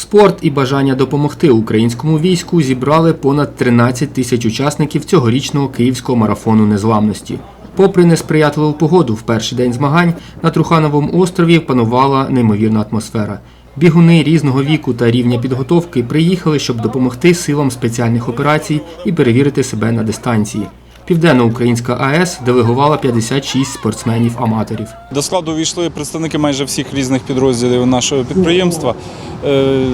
Спорт і бажання допомогти українському війську зібрали понад 13 тисяч учасників цьогорічного київського марафону незламності. Попри несприятливу погоду в перший день змагань на Трухановому острові панувала неймовірна атмосфера. Бігуни різного віку та рівня підготовки приїхали, щоб допомогти силам спеціальних операцій і перевірити себе на дистанції. Південноукраїнська АЕС делегувала 56 спортсменів-аматорів. До складу увійшли представники майже всіх різних підрозділів нашого підприємства. Е,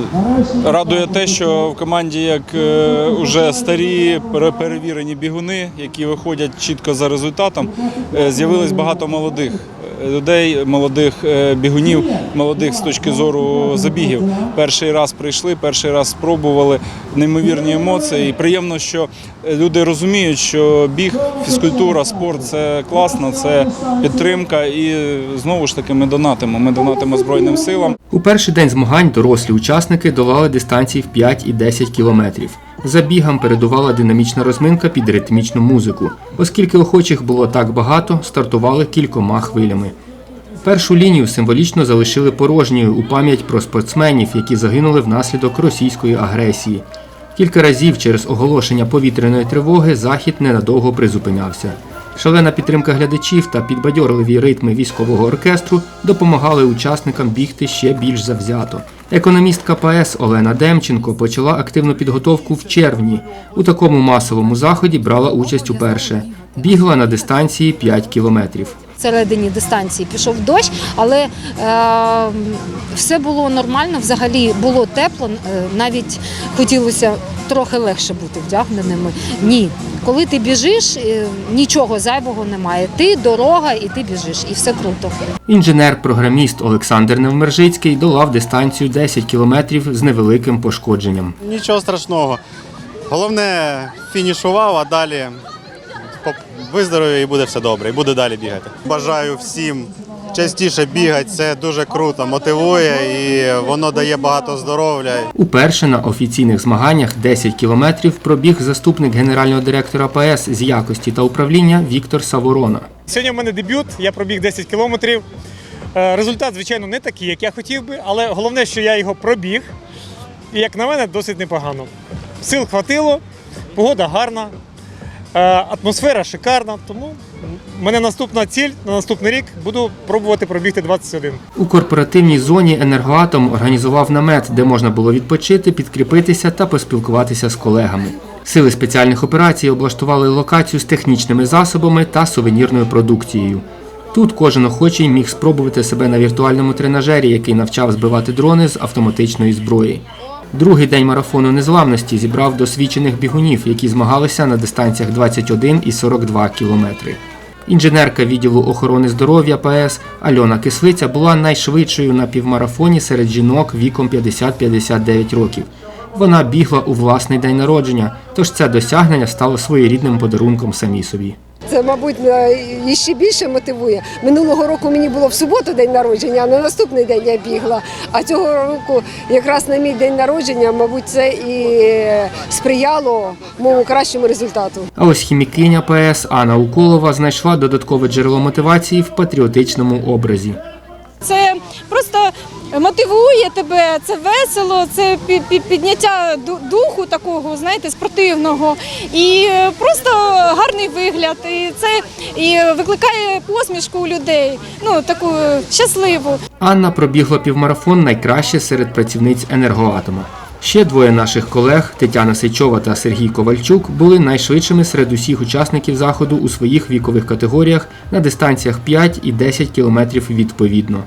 Радує те, що в команді як е, уже старі пере- перевірені бігуни, які виходять чітко за результатом, е, з'явилось багато молодих людей, молодих е, бігунів, молодих з точки зору забігів. Перший раз прийшли, перший раз спробували неймовірні емоції. І приємно, що люди розуміють, що біг, фізкультура, спорт це класно, це підтримка. І е, знову ж таки ми донатимо. Ми донатимо Збройним силам. У перший день змагань дорослі учасники долали дистанції в 5 і 10 кілометрів. Забігам передувала динамічна розминка під ритмічну музику. Оскільки охочих було так багато, стартували кількома хвилями. Першу лінію символічно залишили порожньою у пам'ять про спортсменів, які загинули внаслідок російської агресії. Кілька разів через оголошення повітряної тривоги захід ненадовго призупинявся. Шалена підтримка глядачів та підбадьорливі ритми військового оркестру допомагали учасникам бігти ще більш завзято. Економістка ПАЕС Олена Демченко почала активну підготовку в червні. У такому масовому заході брала участь уперше. Бігла на дистанції 5 кілометрів. Середині дистанції пішов дощ, але е, все було нормально. Взагалі було тепло. е, навіть хотілося трохи легше бути вдягненими. Ні, коли ти біжиш, е, нічого зайвого немає. Ти дорога, і ти біжиш, і все круто. Інженер-програміст Олександр Невмержицький долав дистанцію 10 кілометрів з невеликим пошкодженням. Нічого страшного. Головне фінішував, а далі виздоровію і буде все добре, і буде далі бігати. Бажаю всім частіше бігати, це дуже круто, мотивує і воно дає багато здоров'я. Уперше на офіційних змаганнях 10 кілометрів пробіг заступник генерального директора ПАЕС з якості та управління Віктор Саворона. Сьогодні в мене дебют, я пробіг 10 кілометрів. Е, Результат, звичайно, не такий, як я хотів би, але головне, що я його пробіг. І, як на мене, досить непогано. Сил хватило, погода гарна, атмосфера шикарна. Тому в мене наступна ціль на наступний рік буду пробувати пробігти 21. У корпоративній зоні енергоатом організував намет, де можна було відпочити, підкріпитися та поспілкуватися з колегами. Сили спеціальних операцій облаштували локацію з технічними засобами та сувенірною продукцією. Тут кожен охочий міг спробувати себе на віртуальному тренажері, який навчав збивати дрони з автоматичної зброї. Другий день марафону незламності зібрав досвідчених бігунів, які змагалися на дистанціях 21 і 42 кілометри. Інженерка відділу охорони здоров'я ПС Альона Кислиця була найшвидшою на півмарафоні серед жінок віком 50-59 років. Вона бігла у власний день народження, тож це досягнення стало своєрідним подарунком самій собі. Це, мабуть, на- ще більше мотивує. Минулого року мені було в суботу день народження, а на наступний день я бігла. А цього року, якраз на мій день народження, мабуть, це і сприяло моєму кращому результату. А ось хімікиня ПС Анна Уколова знайшла додаткове джерело мотивації в патріотичному образі. Це просто мотивує тебе, це весело, це пі- пі- підняття духу такого, знаєте, спортивного. І е, просто гарний вигляд. І це і викликає посмішку у людей, ну таку щасливу. Анна пробігла півмарафон найкраще серед працівниць енергоатома. Ще двоє наших колег Тетяна Сичова та Сергій Ковальчук були найшвидшими серед усіх учасників заходу у своїх вікових категоріях на дистанціях 5 і 10 кілометрів відповідно.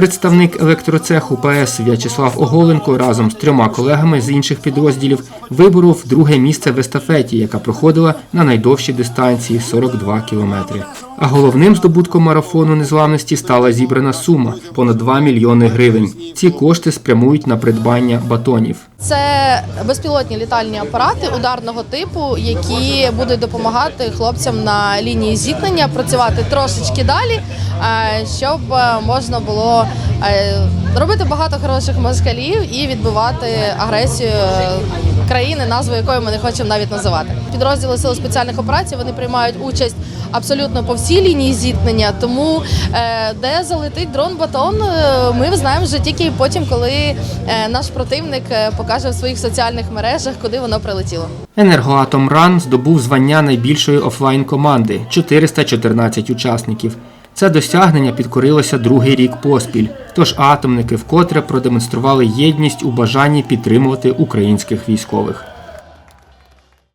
Представник електроцеху ПАЕС В'ячеслав Оголенко разом з трьома колегами з інших підрозділів виборов друге місце в естафеті, яка проходила на найдовшій дистанції 42 кілометри. А головним здобутком марафону незламності стала зібрана сума понад 2 мільйони гривень. Ці кошти спрямують на придбання батонів. Це безпілотні літальні апарати ударного типу, які будуть допомагати хлопцям на лінії зіткнення працювати трошечки далі, е, щоб е, можна було е, робити багато хороших москалів і відбивати агресію країни, назву якої ми не хочемо навіть називати. Підрозділи сил спеціальних операцій вони приймають участь абсолютно по всій лінії зіткнення. Тому е, де залетить дрон батон, е, ми знаємо вже тільки потім, коли е, наш противник покаже в своїх соціальних мережах, куди воно прилетіло. Енергоатом РАН здобув звання найбільшої офлайн команди 414 учасників. Це досягнення підкорилося другий рік поспіль. Тож атомники вкотре продемонстрували єдність у бажанні підтримувати українських військових.